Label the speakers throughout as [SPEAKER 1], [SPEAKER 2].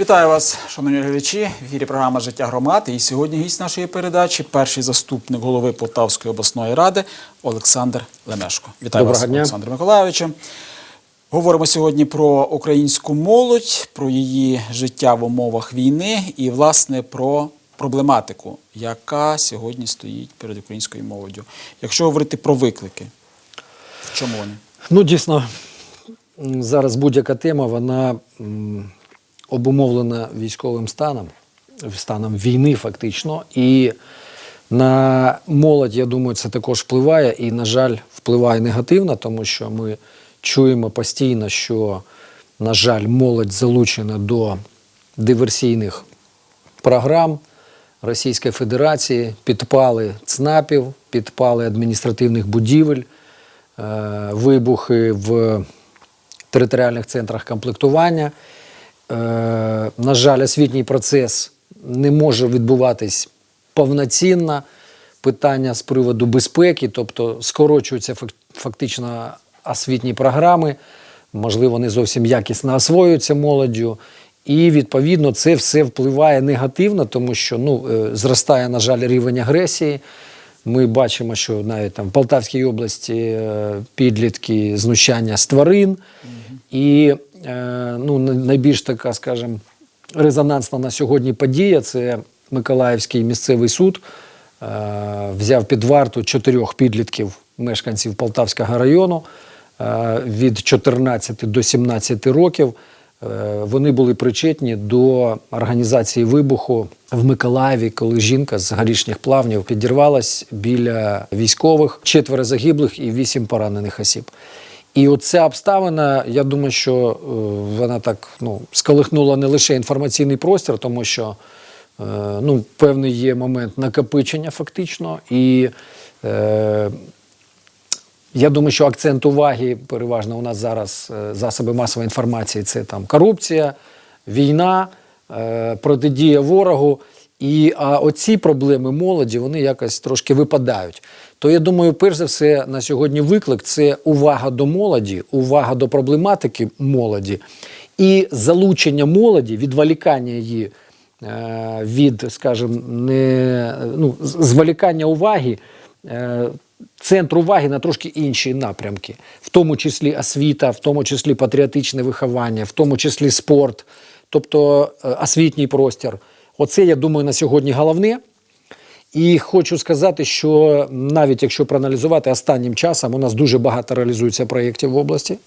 [SPEAKER 1] Вітаю вас, шановні глядачі. В ефірі програма Життя громад. І сьогодні гість нашої передачі, перший заступник голови Полтавської обласної ради Олександр Лемешко. Вітаю
[SPEAKER 2] Доброго
[SPEAKER 1] вас,
[SPEAKER 2] дня.
[SPEAKER 1] Олександр Миколайовичу. Говоримо сьогодні про українську молодь, про її життя в умовах війни і, власне, про проблематику, яка сьогодні стоїть перед українською молоддю. Якщо говорити про виклики, в чому вони?
[SPEAKER 2] Ну, дійсно, зараз будь-яка тема, вона обумовлена військовим станом, станом війни, фактично. І на молодь, я думаю, це також впливає. І, на жаль, впливає негативно, тому що ми чуємо постійно, що, на жаль, молодь залучена до диверсійних програм Російської Федерації, підпали ЦНАПів, підпали адміністративних будівель, е, вибухи в територіальних центрах комплектування. Е, На жаль, освітній процес не може відбуватись повноцінно. Питання з приводу безпеки, тобто скорочуються фактично освітні програми, можливо, не зовсім якісно освоюються молоддю. І відповідно це все впливає негативно, тому що ну, е, зростає, на жаль, рівень агресії. Ми бачимо, що навіть там в Полтавській області е, підлітки знущання з тварин. І е, ну, найбільш така, скажімо, резонансна на сьогодні подія це Миколаївський місцевий суд е, взяв під варту чотирьох підлітків мешканців Полтавського району е, від 14 до 17 років. Е, Вони були причетні до організації вибуху в Миколаєві, коли жінка з горішніх плавнів підірвалась біля військових, четверо загиблих і вісім поранених осіб. І оця обставина, я думаю, що е, вона так ну, сколихнула не лише інформаційний простір, тому що е, ну, певний є момент накопичення фактично. І е, я думаю, що акцент уваги переважно у нас зараз е, засоби масової інформації це там корупція, війна, е, протидія ворогу. І а оці проблеми молоді вони якось трошки випадають. То я думаю, перш за все на сьогодні виклик це увага до молоді, увага до проблематики молоді і залучення молоді, відволікання її е, від, скажімо, не ну, зволікання уваги. е, Центр уваги на трошки інші напрямки, в тому числі освіта, в тому числі патріотичне виховання, в тому числі спорт, тобто е, освітній простір. Оце, я думаю, на сьогодні головне. І хочу сказати, що навіть якщо проаналізувати останнім часом, у нас дуже багато реалізується проєктів в області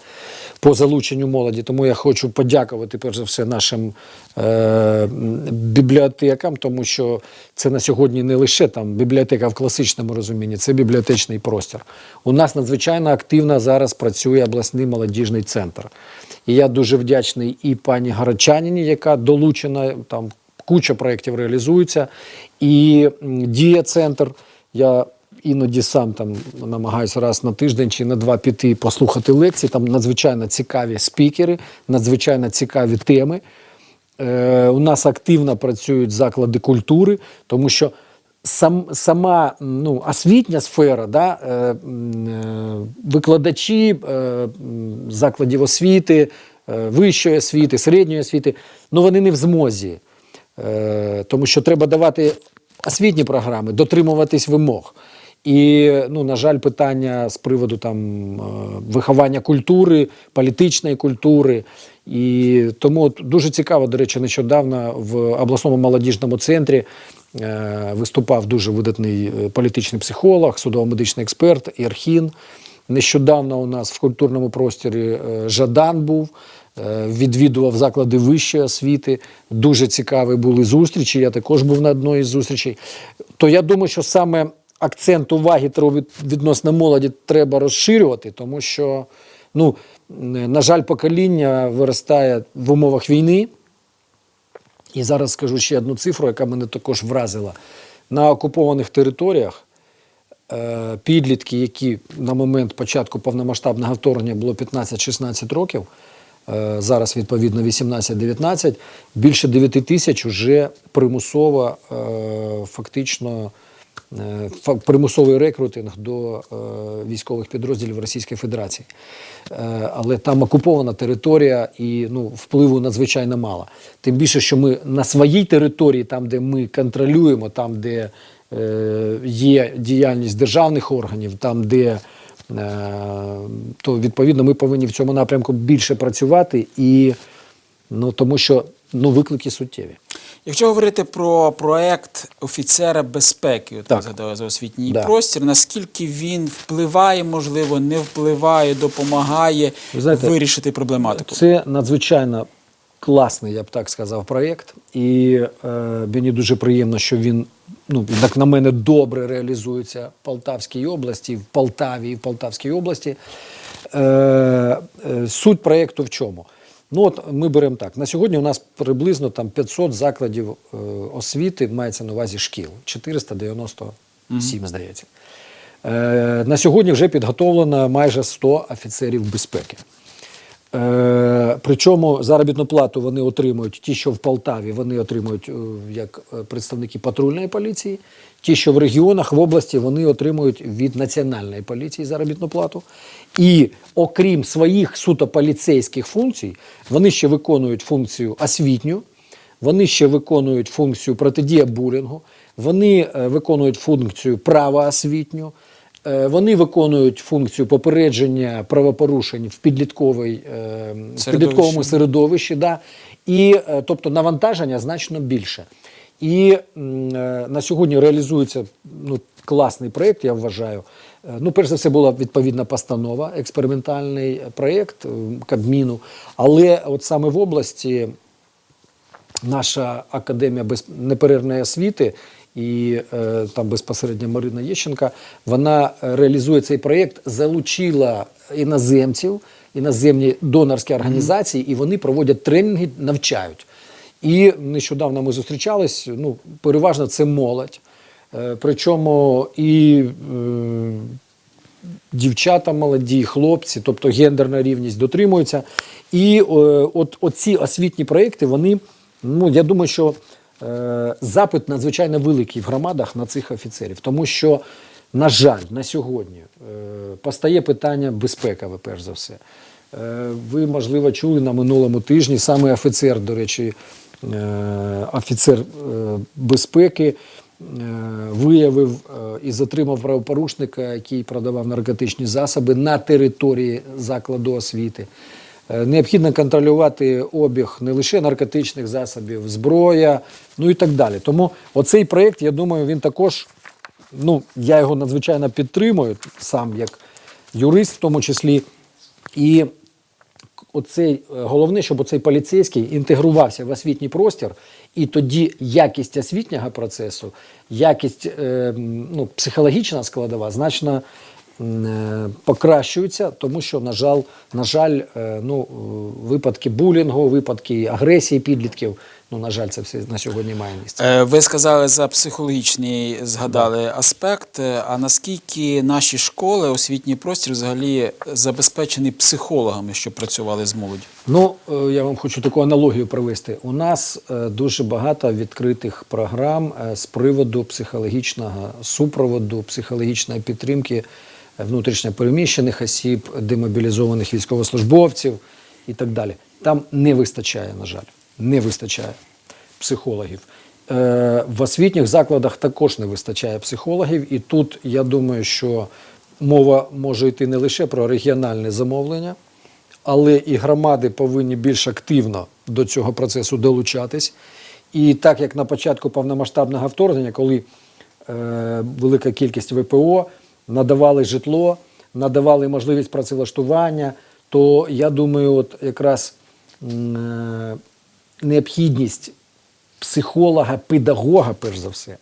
[SPEAKER 2] по залученню молоді. Тому я хочу подякувати перш за все нашим е, бібліотекам, тому що це на сьогодні не лише там бібліотека в класичному розумінні, це бібліотечний простір. У нас надзвичайно активно зараз працює обласний молодіжний центр. І я дуже вдячний і пані Гарачаніні, яка долучена там куча проєктів реалізується. І м, дія центр. Я іноді сам там намагаюся раз на тиждень чи на два піти послухати лекції. Там надзвичайно цікаві спікери, надзвичайно цікаві теми. Е, у нас активно працюють заклади культури, тому що сам, сама ну, освітня сфера, да, е, е, викладачі е, закладів освіти, е, вищої освіти, середньої освіти, ну вони не в змозі. Е, тому що треба давати освітні програми, дотримуватись вимог. І, ну, на жаль, питання з приводу там е, виховання культури, політичної культури. І тому дуже цікаво, до речі, нещодавно в обласному молодіжному центрі е, виступав дуже видатний політичний психолог, судово-медичний експерт Ірхін. Нещодавно у нас в культурному просторі Жадан був, відвідував заклади вищої освіти. Дуже цікаві були зустрічі. Я також був на одній із зустрічей. То я думаю, що саме акцент уваги відносно молоді треба розширювати, тому що, ну, на жаль, покоління виростає в умовах війни. І зараз скажу ще одну цифру, яка мене також вразила. На окупованих територіях е, підлітки, які на момент початку повномасштабного вторгнення було 15-16 років, е, зараз відповідно 18-19, більше 9 тисяч вже примусово е, фактично е, примусовий рекрутинг до е, військових підрозділів Російської Федерації. Е, Але там окупована територія і ну, впливу надзвичайно мало. Тим більше, що ми на своїй території, там, де ми контролюємо, там, де е, є діяльність державних органів, там, де е, то відповідно ми повинні в цьому напрямку більше працювати і ну, тому що ну, виклики суттєві.
[SPEAKER 1] Якщо говорити про проект офіцера безпеки, от
[SPEAKER 2] Так.
[SPEAKER 1] ви за освітній
[SPEAKER 2] Да.
[SPEAKER 1] простір, наскільки він впливає, можливо, не впливає, допомагає
[SPEAKER 2] знаєте,
[SPEAKER 1] вирішити проблематику?
[SPEAKER 2] Це надзвичайно класний, я б так сказав, проєкт. І е, мені дуже приємно, що він, ну, як на мене, добре реалізується в Полтавській області, в Полтаві і в Полтавській області. Е, е, суть проєкту в чому? Ну, от ми беремо так. На сьогодні у нас приблизно там 500 закладів е, освіти, мається на увазі шкіл. 497, здається. Е, на сьогодні вже підготовлено майже 100 офіцерів безпеки. Е, причому заробітну плату вони отримують, ті, що в Полтаві, вони отримують е, як е, представники патрульної поліції. Ті, що в регіонах, в області, вони отримують від національної поліції заробітну плату. І окрім своїх суто поліцейських функцій, вони ще виконують функцію освітню, вони ще виконують функцію протидія булінгу, вони виконують функцію правоосвітню, вони виконують функцію попередження правопорушень в підлітковій, е, в підлітковому середовищі. Да. І, е, тобто навантаження значно більше. І е, на сьогодні реалізується ну, класний проєкт, я вважаю. Е, Ну, перш за все, була відповідна постанова, експериментальний проєкт е, Кабміну. Але от саме в області наша академія без неперервної освіти і е, там безпосередньо Марина Єщенка, вона е, реалізує цей проєкт, залучила іноземців, іноземні донорські організації, і вони проводять тренінги, навчають. І нещодавно ми зустрічались. Ну, переважно це молодь. Е, причому і е, дівчата молоді, і хлопці, тобто гендерна рівність дотримується. І е, от оці освітні проєкти, вони, ну я думаю, що запит надзвичайно великий в громадах на цих офіцерів, тому що, на жаль, на сьогодні е, постає питання безпекове, перш за все. Е, ви, можливо, чули на минулому тижні саме офіцер, до речі, е, офіцер е, безпеки е, виявив е, і затримав правопорушника, який продавав наркотичні засоби на території закладу освіти. Е, Необхідно контролювати обіг не лише наркотичних засобів, зброя, ну і так далі. Тому оцей проєкт, я думаю, він також, ну, я його надзвичайно підтримую, сам як юрист в тому числі. І оцей, е, головне, щоб оцей поліцейський інтегрувався в освітній простір, і тоді якість освітнього процесу, якість е, ну, психологічна складова значно е, тому що, на жаль, на жаль, е, ну, е, випадки булінгу, випадки агресії підлітків, ну, на жаль, це все на сьогодні має місце.
[SPEAKER 1] Ви сказали за психологічний, згадали аспект. А наскільки наші школи, освітній простір взагалі забезпечені психологами, що працювали з молоддю?
[SPEAKER 2] Ну, я вам хочу таку аналогію провести. У нас дуже багато відкритих програм з приводу психологічного супроводу, психологічної підтримки внутрішньопереміщених осіб, демобілізованих військовослужбовців і так далі. Там не вистачає, на жаль, не вистачає психологів. Е, В освітніх закладах також не вистачає психологів, і тут я думаю, що мова може йти не лише про регіональне замовлення, але і громади повинні більш активно до цього процесу долучатись. І так як на початку повномасштабного вторгнення, коли е, велика кількість ВПО надавали житло, надавали можливість працевлаштування, то я думаю, от якраз е, необхідність психолога, педагога, перш за все,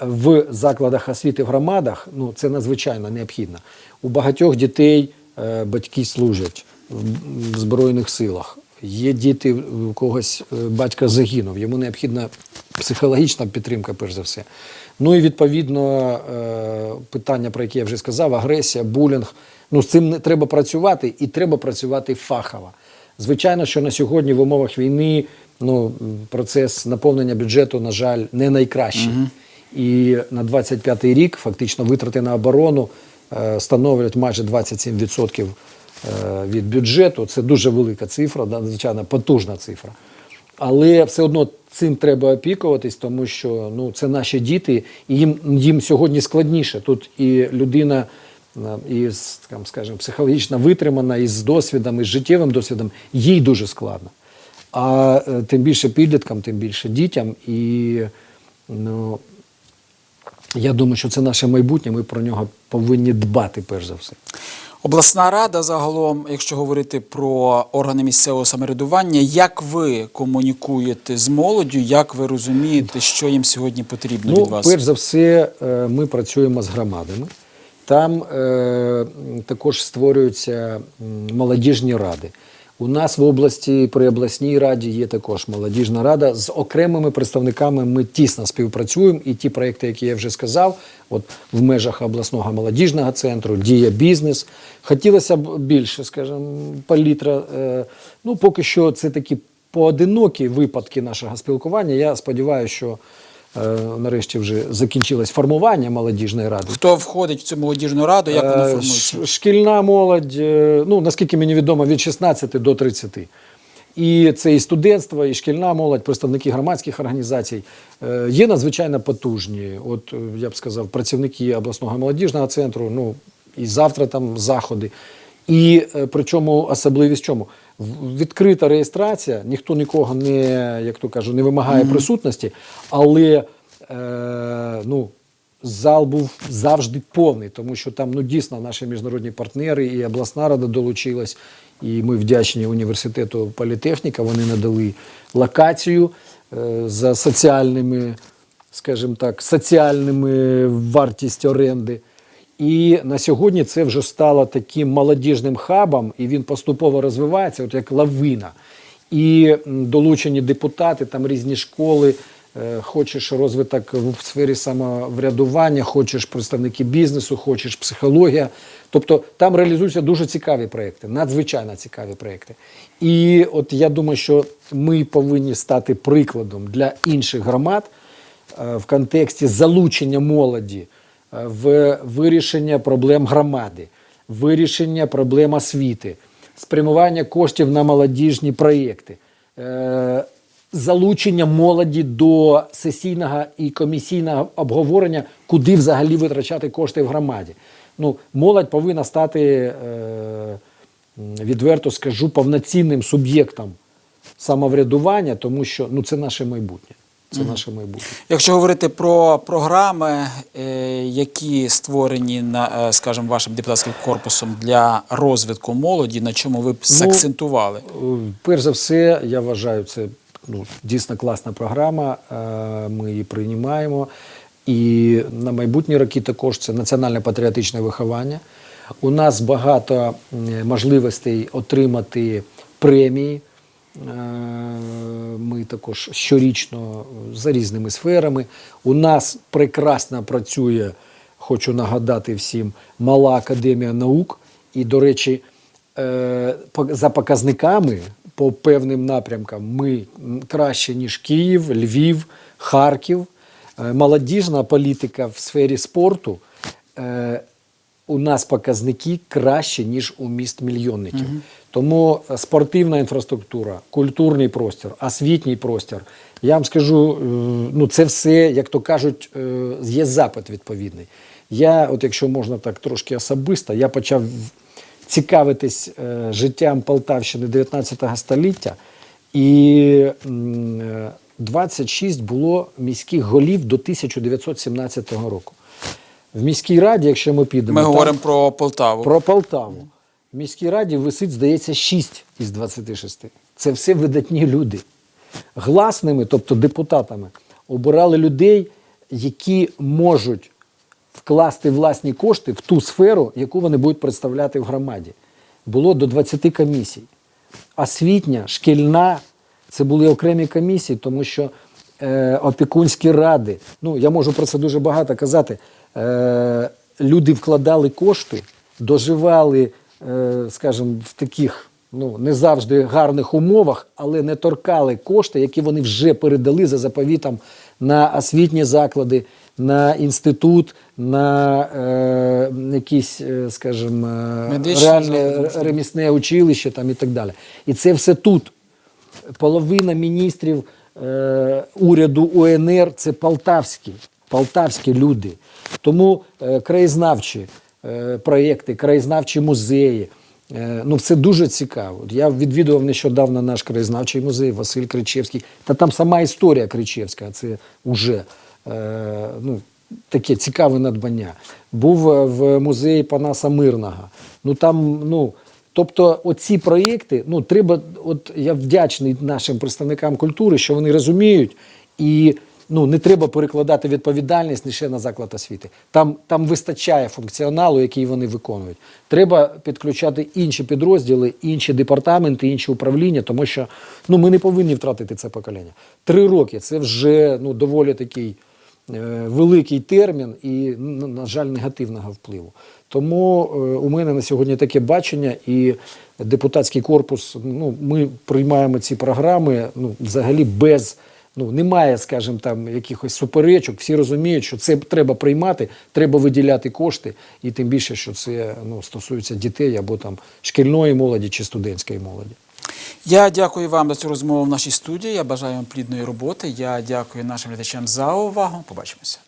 [SPEAKER 2] в закладах освіти в громадах, ну це надзвичайно необхідно. У багатьох дітей е, батьки служать в в Збройних силах. Є діти, у когось е, батько загинув, йому необхідна психологічна підтримка, перш за все. Ну і відповідно е, питання, про яке я вже сказав, агресія, булінг. Ну, з цим не треба працювати і треба працювати фахово. Звичайно, що на сьогодні в умовах війни ну, процес наповнення бюджету, на жаль, не найкращий. І на 25-й рік фактично витрати на оборону е, становлять майже 27% е, від бюджету. Це дуже велика цифра, надзвичайно потужна цифра. Але все одно цим треба опікуватись, тому що ну, це наші діти, і їм, їм сьогодні складніше. Тут і людина, е, і, там, скажімо, психологічно витримана, і з досвідом, і з життєвим досвідом, їй дуже складно. А е, тим більше підліткам, тим більше дітям. І ну, я думаю, що це наше майбутнє, ми про нього повинні дбати перш за все.
[SPEAKER 1] Обласна рада, загалом, якщо говорити про органи місцевого самоврядування, як ви комунікуєте з молоддю, як ви розумієте, що їм сьогодні потрібно
[SPEAKER 2] Ну,
[SPEAKER 1] від вас?
[SPEAKER 2] перш за все, е, ми працюємо з громадами. Там е, також створюються молодіжні ради. У нас в області при обласній раді є також молодіжна рада. З окремими представниками ми тісно співпрацюємо. І ті проекти, які я вже сказав, от в межах обласного молодіжного центру, дія бізнес. Хотілося б більше, скажімо, палітра. Е, ну, поки що це такі поодинокі випадки нашого спілкування. Я сподіваюся, що нарешті вже закінчилось формування молодіжної ради.
[SPEAKER 1] Хто входить в цю молодіжну раду, як воно
[SPEAKER 2] Е,
[SPEAKER 1] формується?
[SPEAKER 2] Шкільна молодь, е, ну наскільки мені відомо, від 16 до 30. І це і студентство, і шкільна молодь, представники громадських організацій е, є надзвичайно потужні. От е, я б сказав, працівники обласного молодіжного центру, ну і завтра там заходи. І е, причому особливість в чому? Відкрита реєстрація, ніхто нікого не, як то кажу, не вимагає присутності, але е, ну, зал був завжди повний, тому що там ну, дійсно наші міжнародні партнери і обласна рада долучилась, і ми вдячні університету політехніка. Вони надали локацію е, за соціальними, скажімо так, соціальними вартість оренди. І на сьогодні це вже стало таким молодіжним хабом, і він поступово розвивається, от як лавина. І долучені депутати, там різні школи. Е, Хочеш розвиток в сфері самоврядування, хочеш представники бізнесу, хочеш психологія. Тобто там реалізуються дуже цікаві проекти, надзвичайно цікаві проекти. І от я думаю, що ми повинні стати прикладом для інших громад е, в контексті залучення молоді в вирішення проблем громади, вирішення проблем освіти, спрямування коштів на молодіжні проєкти, е, залучення молоді до сесійного і комісійного обговорення, куди взагалі витрачати кошти в громаді. Ну, молодь повинна стати, е, відверто скажу, повноцінним суб'єктом самоврядування, тому що ну, це наше майбутнє. Це наше майбутнє.
[SPEAKER 1] Якщо говорити про програми, е, які створені на, е, скажімо, вашим депутатським корпусом для розвитку молоді, на чому ви б закцентували?
[SPEAKER 2] Е, Перш за все, я вважаю, це ну, дійсно класна програма. Ми її приймаємо. І на майбутні роки також це національне патріотичне виховання. У нас багато можливостей отримати премії. Е, Ми також щорічно за різними сферами. У нас прекрасно працює, хочу нагадати всім, мала академія наук. І, до речі, е, за показниками по певним напрямкам ми краще, ніж Київ, Львів, Харків. Е, Молодіжна політика в сфері спорту. е, У нас показники краще, ніж у міст мільйонників. Тому е, спортивна інфраструктура, культурний простір, освітній простір. Я вам скажу, е, ну це все, як то кажуть, е, є запит відповідний. Я, от якщо можна так трошки особисто, я почав цікавитись життям Полтавщини 19 століття, і е, 26 було міських голів до 1917 року. В міській раді, якщо ми підемо,
[SPEAKER 1] Ми говоримо про Полтаву.
[SPEAKER 2] про Полтаву. В міській раді висить, здається, 6 із 26. Це все видатні люди. Гласними, тобто депутатами, обирали людей, які можуть вкласти власні кошти в ту сферу, яку вони будуть представляти в громаді. Було до 20 комісій. Освітня, шкільна це були окремі комісії, тому що е, опікунські ради, ну я можу про це дуже багато казати. Е, люди вкладали кошти, доживали, скажімо, в таких ну, не завжди гарних умовах, але не торкали кошти, які вони вже передали за заповітом на освітні заклади, на інститут, на е, якісь, е, скажімо, е,
[SPEAKER 1] Медичні
[SPEAKER 2] реальне
[SPEAKER 1] заклади.
[SPEAKER 2] ремісне училище там і так далі. І це все тут. Половина міністрів е, уряду УНР це полтавські, полтавські люди. Тому е, краєзнавчі е, проєкти, краєзнавчі музеї. Е, ну, це дуже цікаво. Я відвідував нещодавно наш краєзнавчий музей Василь Кричевський. Та там сама історія Кричевська, це вже е, ну, таке цікаве надбання. Був е, в музеї Панаса Мирного. Ну там, ну. Тобто, оці проєкти, ну треба, от я вдячний нашим представникам культури, що вони розуміють, і ну не треба перекладати відповідальність лише на заклад освіти. Там, там вистачає функціоналу, який вони виконують. Треба підключати інші підрозділи, інші департаменти, інші управління, тому що ну ми не повинні втратити це покоління. Три роки це вже ну доволі такий е, великий термін і, ну, на жаль, негативного впливу. Тому е, у мене на сьогодні таке бачення, і депутатський корпус. Ну, ми приймаємо ці програми ну, взагалі без. Ну, немає, скажімо, там якихось суперечок. Всі розуміють, що це треба приймати, треба виділяти кошти, і тим більше, що це ну, стосується дітей або там шкільної молоді чи студентської молоді.
[SPEAKER 1] Я дякую вам за цю розмову в нашій студії. Я бажаю вам плідної роботи. Я дякую нашим глядачам за увагу. Побачимося.